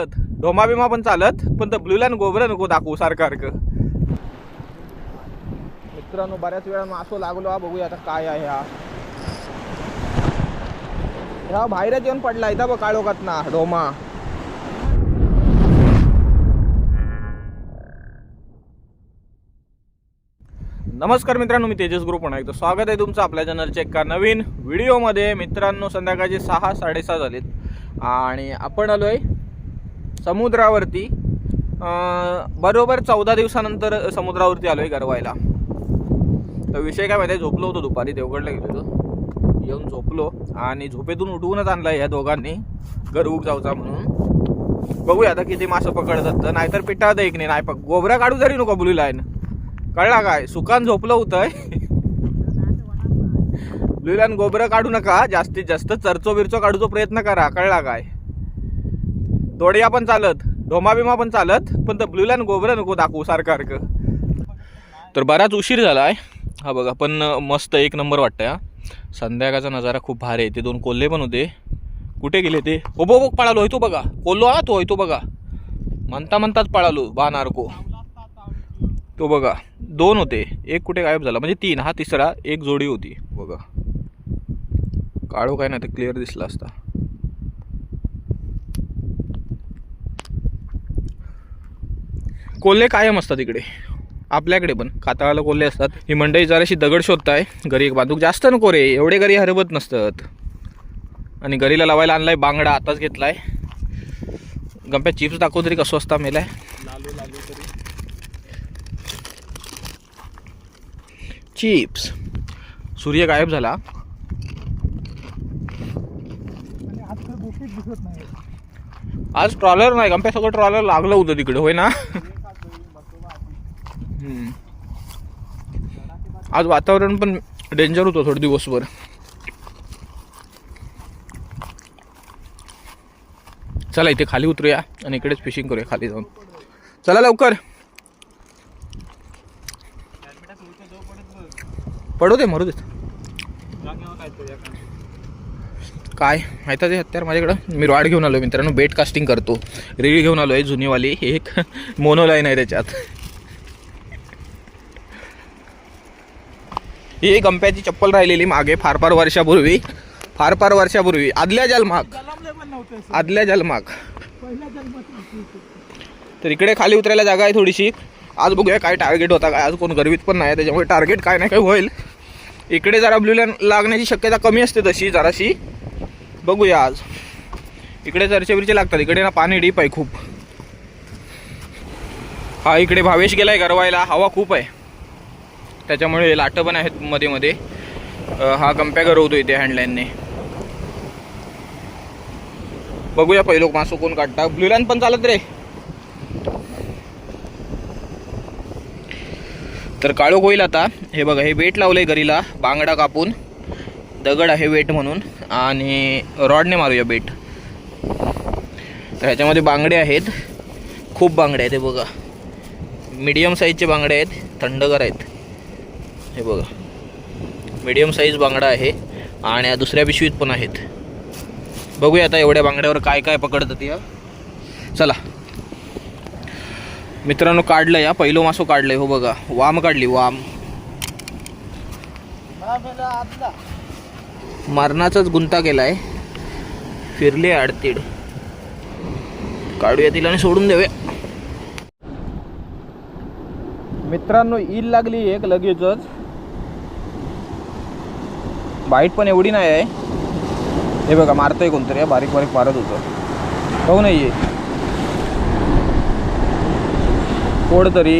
ढोमा बिमा पण चालत पण तर ब्ल्यूला गोबर नको दाखवू सारखं सारखं मित्रांनो बऱ्याच वेळा मासो लागलो हा बघूया आता काय आहे हा. ह्या बाहेरच येऊन पडला इथं बघ काळोखात ना डोमा. नमस्कार मित्रांनो मी तेजस ग्रुप म्हणा एकदा स्वागत आहे तुमचं आपल्या चॅनलच्या एका नवीन व्हिडिओमध्ये. मित्रांनो संध्याकाळचे सहा साडेसहा झालेत. आणि आपण आलो आहे समुद्रावरती बरोबर चौदा दिवसानंतर समुद्रावरती आलो आहे गरवायला. तर विषय काय माहिती आहे? झोपलो होतो दुपारी देवगडला गेलो होतो. येऊन झोपलो आणि झोपेतून उठवूनच आणला ह्या दोघांनी गरवूक जाऊचा म्हणून. बघूया आता किती मासं पकडतात तर. नाहीतर पिटाळतं एक नाही नाही पक गोबरा काढू जरी नको ब्लू लाईन. कळला काय? सुकान झोपलं होतंय. ब्लू लाईन गोबरं काढू नका. जास्तीत जास्त चरचो बिरचो काढूचा प्रयत्न करा. कळला काय? दोडिया पण चालत डोमाबिमा पण चालत पण तर ब्लूलँड गोबरं नको दाखवू सारखं सारखं. तर बराच उशीर झाला आहे हा बघा पण मस्त एक नंबर वाटतं हा. संध्याकाळचा नजारा खूप भारी आहे. ते दोन कोल्हे पण होते. कुठे गेले ते? ओ बो पळालो होय बघा. कोल्हो हा तो होय तो बघा. म्हणता म्हणताच पळालो बा नारको तो बघा दोन होते. एक कुठे गायब झाला. म्हणजे तीन हा तिसरा एक जोडी होती. बघा. काळो काय नाही तर क्लिअर दिसला असता. कोल्हे कायम असतात इकडे. आपल्याकडे पण. कातळाला कोल्हे असतात. ही मंडई जराशी दगड शोधताय. घरी एक बांधूक जास्त नको रे. एवढे घरी हरवत नसतात. आणि घरीला लावायला आणलाय बांगडा. आताच घेतलाय. गंप्या चिप्स दाखव तरी कसं असता मेलाय. चिप्स सूर्य गायब झाला. आज ट्रॉलर नाही. गंप्या सगळं ट्रॉलर लागलं होतं तिकडे. होय ना? आज वातावरण पण डेंजर होतं थोडं दिवसभर. चला इथे खाली उतरूया आणि इकडेच फिशिंग करूया खाली जाऊन. चला लवकर. पडू दे मरू दे काय? माहिती आहे हत्यार माझ्याकडं? मी रॉड घेऊन आलो मित्रांनो बेट कास्टिंग करतो. रील घेऊन आलो आहे जुनीवाली एक मोनोलाईन आहे त्याच्यात. ही गंप्याची चप्पल राहिलेली मागे फार फार वर्षापूर्वी. फार फार वर्षापूर्वी. आदल्या जन्माक आदल्या जन्माक तर इकडे खाली उतरायला जागा आहे थोडीशी. आज बघूया काय टार्गेट होता. काय आज कोण गर्वीत पण नाही त्याच्यामुळे टार्गेट काय नाही काय होईल. इकडे जरा ब्लू लाईन लागण्याची शक्यता कमी असते तशी जराशी. बघूया आज. इकडे चरचे बिरचे लागतात. इकडे ना पाणी डीप आहे खूप. हा इकडे भावेश गेलाय गरवायला हवा खूप आहे. त्याच्यामुळे लाटं पण आहेत मध्ये मध्ये. हा कंप्या होतो इथे हँडलाईनने बघूया पहिलो मासो कोण काढता. ब्ल्यू लाईन पण चालत रे. तर काळोख होईल आता. हे बघा हे वेट लावलंय घरीला बांगडा कापून. दगड आहे वेट म्हणून. आणि रॉडने मारूया बेट. तर ह्याच्यामध्ये बांगडे आहेत. खूप बांगडे आहेत हे बघा. मीडियम साईजचे बांगडे आहेत. थंडगार आहेत. हे बघा. मीडियम साईज बांगडा आहे आणि दुसऱ्या पिशवीत पण आहेत. बघूया आता एवढ्या बांगड्यावर काय काय पकडतात या चला. मित्रांनो काढलं या पहिलो मासो काढलंय हो बघा. वाम काढली वाम. मरणाचाच गुंता केलाय. फिरले आडतीड. काढूया तिला आणि सोडून देऊया. मित्रांनो ईल लागली एक लगेचच. बाईट पण एवढी नाही आहे. हे बघा मारतंय कोणतरी बारीक बारीक मारत होतं. बघू नाही कोड तरी?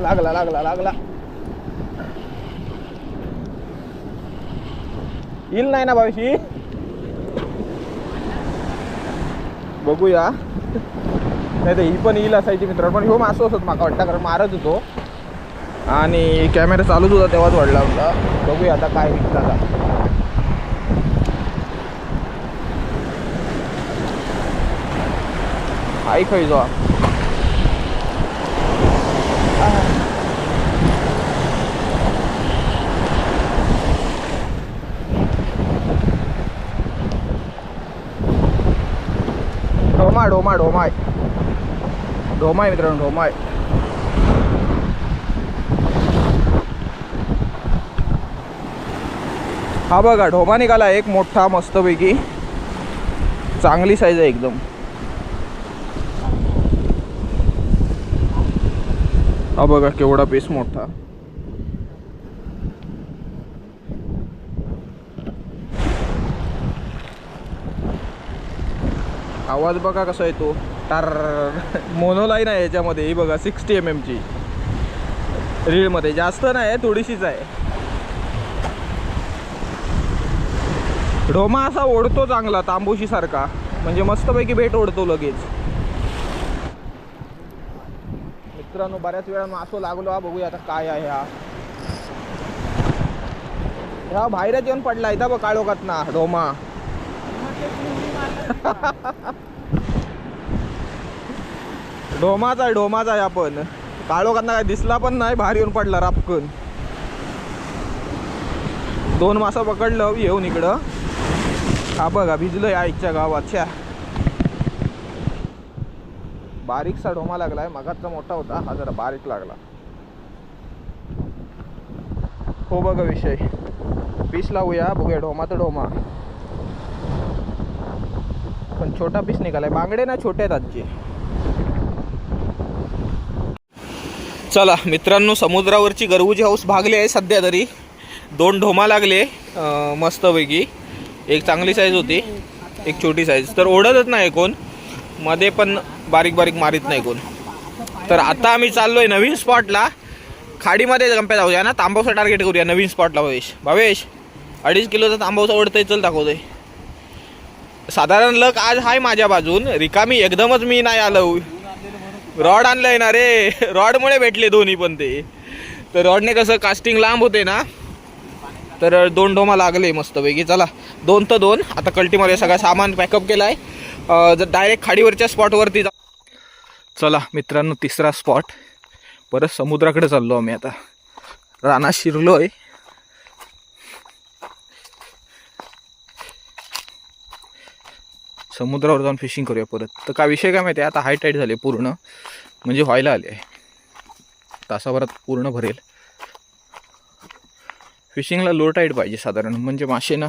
लागला लागला लागला. येईल नाही ना भाविशी बघूया. नाही तर ही पण येईल असायची मित्र पण ह्यो मासो असत माका वाटतं कारण मारत होतो. आणि कॅमेरा चालूच होता तेव्हाच वाढला होता बघूया आता काय विकता का आई जो. ढोमा ढोमा ढोमाय ढोमाय मित्रांनो ढोमाय हा बघा ढोमा निघाला एक मोठा मस्तपैकी. चांगली साईज आहे एकदम. हा बघा केवढा पीस मोठा. आवाज बघा कसा येतो. टार. मोनोलाईन आहे याच्यामध्ये ही बघा सिक्स्टी एम एमची रीळमध्ये जास्त नाही थोडीशीच आहे. ढोमा असा ओढतो चांगला तांबूशी सारखा म्हणजे मस्तपैकी भेट ओढतो लगेच. मित्रांनो बऱ्याच वेळा मासो लागलो हा बघूया आता काय आहे हा. ह्या बाहेरच येऊन पडला इथं बघ काळोखात ना ढोमा ढोमाचा आहे ढोमाचा आहे आपण. काळोखात काय दिसला पण नाही बाहेर येऊन पडला रापकन. दोन मासा पकडलं येऊन इकडं. हा बघा भिजलोय आईच्या गावात. छ्या. बारीकसा ढोमा लागलाय मगाचा मोठा होता हा जरा बारीक लागला. हो बघा विषय. पीस लावूया बघूया ढोमा तर ढोमा. पण छोटा पीस निघालाय बांगडे ना छोटे आहेत आजचे. चला मित्रांनो समुद्रावरची गरवूजी हाऊस भागली आहे सध्या तरी. दोन ढोमा लागले मस्तपैकी. एक चांगली साईज होती. एक छोटी साईज तर ओढतच नाही कोण. मध्ये पण बारीक बारीक मारीत नाही कोण. तर आता आम्ही चाललोय नवीन स्पॉटला खाडीमध्ये गंप्या जाऊया ना. तांबावसा टार्गेट करूया नवीन स्पॉटला भावेश. भावेश अडीच किलोचा तांबावसा ओढतोय चल दाखवतोय. साधारण लक आज आहे माझ्या बाजून. रिकामी एकदमच मी नाही आलो. रॉड आणलंय ना रे. रॉडमुळे भेटले दोन्ही पण ते. तर रॉडने कसं कास्टिंग लांब होते ना. तर दोन डोमा लागले मस्तपैकी चला दोन तर दोन. आता कल्टीमध्ये सगळं सामान पॅकअप केलं आहे जर डायरेक्ट खाडीवरच्या स्पॉटवरती जा चला मित्रांनो तिसरा स्पॉट परत समुद्राकडे चाललो आम्ही आता. रानात शिरलो आहे समुद्रावर जाऊन फिशिंग करूया परत. तर काय विषय काय माहिती आहे? आता हाय टाईट झाले पूर्ण. म्हणजे व्हायला आले आहे. तासाभरात पूर्ण भरेल. फिशिंगला लो टाईट पाहिजे साधारण. म्हणजे मासे ना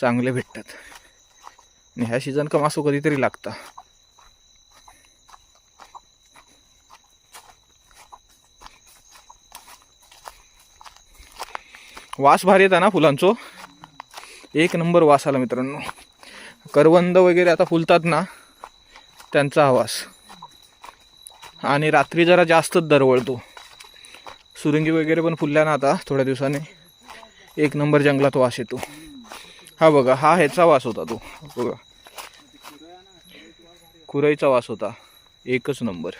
चांगले भेटतात. आणि ह्या सीझन का मासो कधीतरी लागता. वास भारी येतात ना फुलांचो? एक नंबर वास आला मित्रांनो. करवंद वगैरे आता फुलतात ना त्यांचा आवाज. आणि रात्री जरा जास्तच दरवळतो. सुरंगी वगैरे पण फुलल्या ना आता थोड्या दिवसाने. एक नंबर जंगलात वास येतो. हा बघा हा ह्याचा वास होता तो. बघा. खुराईचा वास होता. एकच नंबर.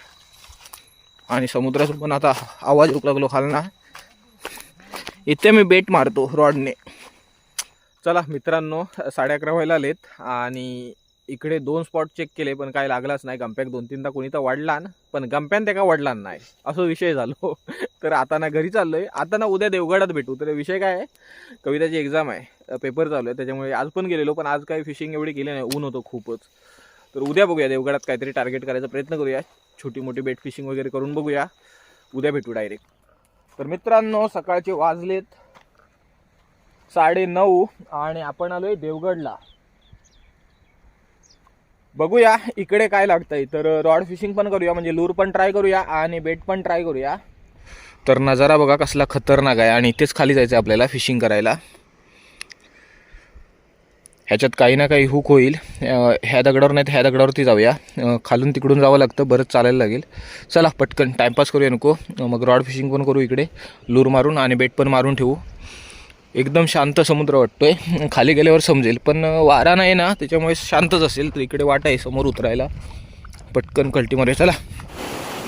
आणि समुद्राचा पण आता आवाज येऊ लागलो खालना. इथे मी बेट मारतो रॉडने. चला मित्रांनो साडे अकरा व्हायला आलेत आणि इकडे दोन स्पॉट चेक केले पण काय लागलाच नाही. गंप्याक दोन तीनदा कोणी तर वाढला पण गंप्यान त्या वाढला नाही. असं विषय झालो. तर आता ना घरी चाललोय. आता ना उद्या देवगडात भेटू. तर विषय काय आहे? कविताची एक्झाम आहे. पेपर चालू आहे. त्याच्यामुळे आज पण गेलेलो पण आज काही फिशिंग एवढी केली नाही. ऊन होतं खूपच. तर उद्या बघूया देवगडात काहीतरी टार्गेट करायचा प्रयत्न करूया. छोटी मोठी बेट फिशिंग वगैरे करून बघूया. उद्या भेटू डायरेक्ट तर मित्रांनो सकाळचे वाजलेत साडे नऊ आणि आपण आलोय देवगडला. बघूया इकडे काय लागतंय. तर रॉड फिशिंग पण करूया म्हणजे लूर पण ट्राय करूया आणि बेट पण ट्राय करूया. तर नजारा बघा कसला खतरनाक आहे आणि इथेच खाली जायचं आहे आपल्याला फिशिंग करायला. ह्याच्यात काही ना काही हुक होईल. ह्या दगडावर नाही तर ह्या दगडावरती जाऊया. खालून तिकडून जावं लागतं बरंच चालायला लागेल. चला पटकन टाईमपास करूया नको. मग रॉड फिशिंग पण करू इकडे. लूर मारून आणि बेट पण मारून ठेवू. एकदम शांत समुद्र वाटतोय. खाली गेल्यावर समजेल पण वारा नाही ना त्याच्यामुळे शांतच असेल. तर इकडे वाट आहे समोर उतरायला. पटकन कल्टीमध्ये चला.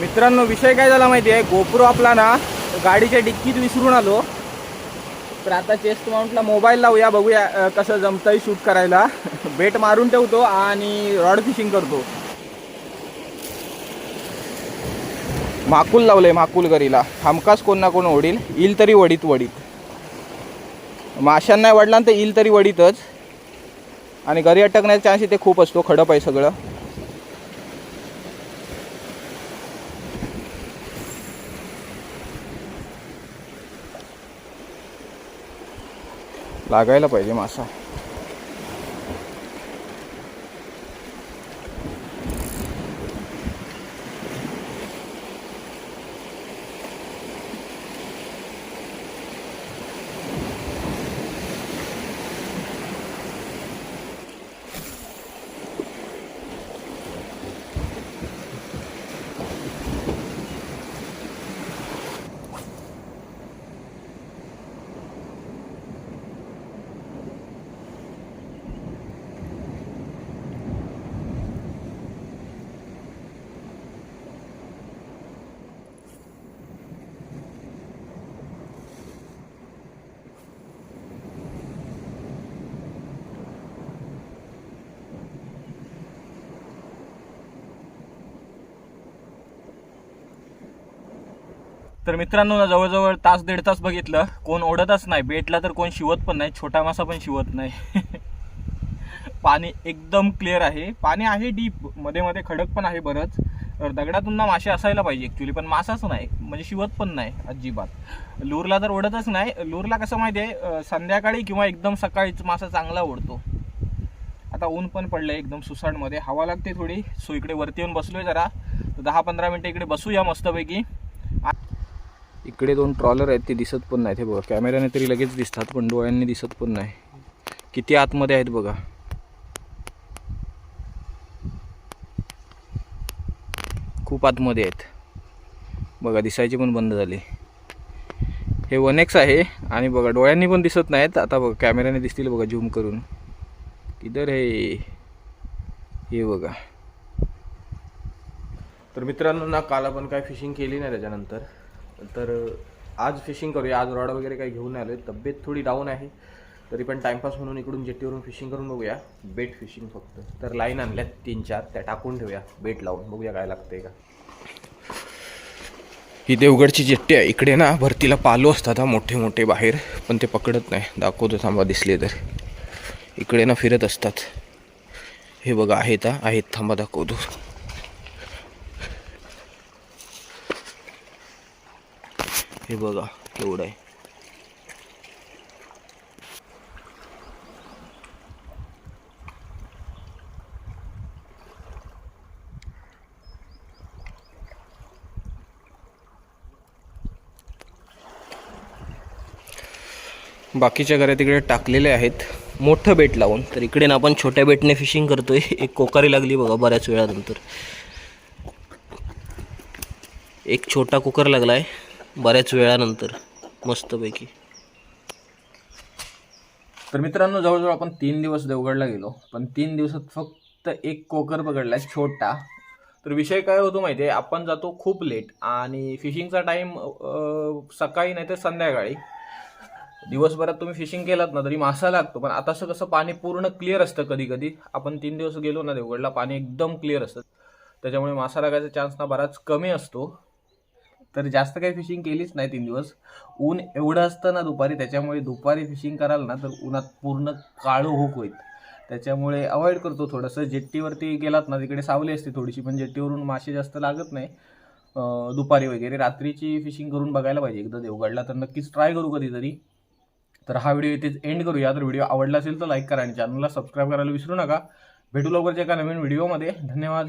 मित्रांनो विषय काय झाला माहिती आहे गोप्रो आपला ना गाडीच्या डिक्कीत विसरून आलो. तर आता चेस्ट माउंटला मोबाईल लावूया बघूया कसं जमतंय शूट करायला. बेट मारून ठेवतो आणि रॉड फिशिंग करतो. माकुल लावलंय माकूल गरीला. हमखास कोण ना कोण ओढील येईल तरी वडीत वडीत. माशांना वडलान तर येईल तरी वडीतच. आणि घरी अटकण्याचा चान्स इथे खूप असतो खडप आहे सगळं. लागायला पाहिजे मासा. तर मित्रांनो ना जवळजवळ तास दीड तास बघितलं. कोण ओढतच नाही. बेटला तर कोण शिवत पण नाही. छोटा मासा पण शिवत नाही. पाणी एकदम क्लिअर आहे. पाणी आहे डीपमध्ये मध्ये खडक पण आहे बरंच. तर दगडातून ना मासे असायला पाहिजे ॲक्च्युली पण मासाच नाही. म्हणजे शिवत पण नाही अजिबात. लूरला तर ओढतच नाही. लूरला कसं माहिती आहे संध्याकाळी किंवा एकदम सकाळीच मासा चांगला ओढतो. आता ऊन पण पडलं एकदम सुसाडमध्ये हवा लागते थोडी. सो इकडे वरती येऊन बसलोय जरा. तर दहा पंधरा मिनिटं इकडे बसूया मस्तपैकी. इकडे दोन ट्रॉलर आहेत ते दिसत पण नाहीत. हे बघा कॅमेऱ्याने तरी लगेच दिसतात पण डोळ्यांनी दिसत पण नाही. किती आतमध्ये आहेत बघा. खूप आतमध्ये आहेत. बघा दिसायचे पण बंद झाले. हे वन एक्स आहे आणि बघा डोळ्यांनी पण दिसत नाहीत. आता बघा कॅमेऱ्याने दिसतील बघा झूम करून. किधर हे हे बघा. तर मित्रांनो ना काल आपण काय फिशिंग केली नाही त्याच्यानंतर? तर आज फिशिंग करूया. आज रॉड वगैरे काही घेऊन आलो तब्येत थोडी डाऊन आहे. तरी पण टाइमपास म्हणून इकडून जेट्टीवरून फिशिंग करून बघूया. बेट फिशिंग फक्त. तर लाईन आणल्यात तीन चार. त्या टाकून ठेवूया. बेट लावून. बघूया काय लागतंय का. ही देवगडची जेट्टी आहे. इकडे ना भरतीला पालो असतात हा मोठे मोठे बाहेर. पण ते पकडत नाही. दाखवतो थांबा दिसले तर. इकडे ना फिरत असतात. हे बघा आहेत आहेत थांबा दाखवतो. हे बघा केवढं आहे. बाकीच्या घरात इकडे टाकलेले आहेत. मोठं बेट लावून. तर इकडे ना आपण छोट्या बेटने फिशिंग करतोय. एक कोकारी लागली बघा बऱ्याच वेळानंतर. एक छोटा कुकर लागलाय. बऱ्याच वेळानंतर मस्तपैकी. तर मित्रांनो जवळजवळ आपण तीन दिवस देवगडला गेलो पण तीन दिवसात फक्त एक कोकर पकडला छोटा. तर विषय काय होतो माहिती आहे आपण जातो खूप लेट आणि फिशिंगचा टाईम सकाळी नाही तर संध्याकाळी. दिवसभरात तुम्ही फिशिंग केलात ना तरी मासा लागतो पण आता असं कसं पाणी पूर्ण क्लिअर असतं कधी कधी आपण तीन दिवस गेलो ना देवगडला पाणी एकदम क्लिअर असतं. त्याच्यामुळे मासा लागायचा चान्स ना बराच कमी असतो. तर जास्त काही फिशिंग केलीच नाही तीन दिवस. ऊन एवढं असतं ना दुपारी त्याच्यामुळे दुपारी फिशिंग कराल ना तर उन्हात पूर्ण काळं होक होईल. त्याच्यामुळे अवॉइड करतो थोडंसं. जेट्टीवरती गेलात ना तिकडे सावली असते थोडीशी पण जेट्टीवरून मासे जास्त लागत नाही. दुपारी वगैरे. रात्रीची फिशिंग करून बघायला पाहिजे. एकदा देवगडला तर नक्कीच ट्राय करू कधीतरी. तर हा व्हिडिओ इथेच एंड करूया. तर व्हिडिओ आवडला असेल तर लाईक करा आणि चॅनलला सबस्क्राईब करायला विसरू नका. भेटू लवकरच्या एका नवीन व्हिडिओमध्ये धन्यवाद.